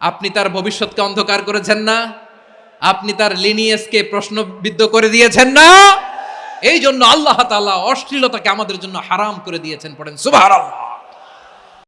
আপনি তার ভবিষ্যৎকে অন্ধকার করেছেন না? আপনি তার লিনিয়েসকে প্রশ্নবিদ্ধ করে দিয়েছেন না? এই জন্য আল্লাহ তাআলা অশ্লীলতাকে আমাদের জন্য হারাম করে দিয়েছেন, পড়েন সুবহানাল্লাহ।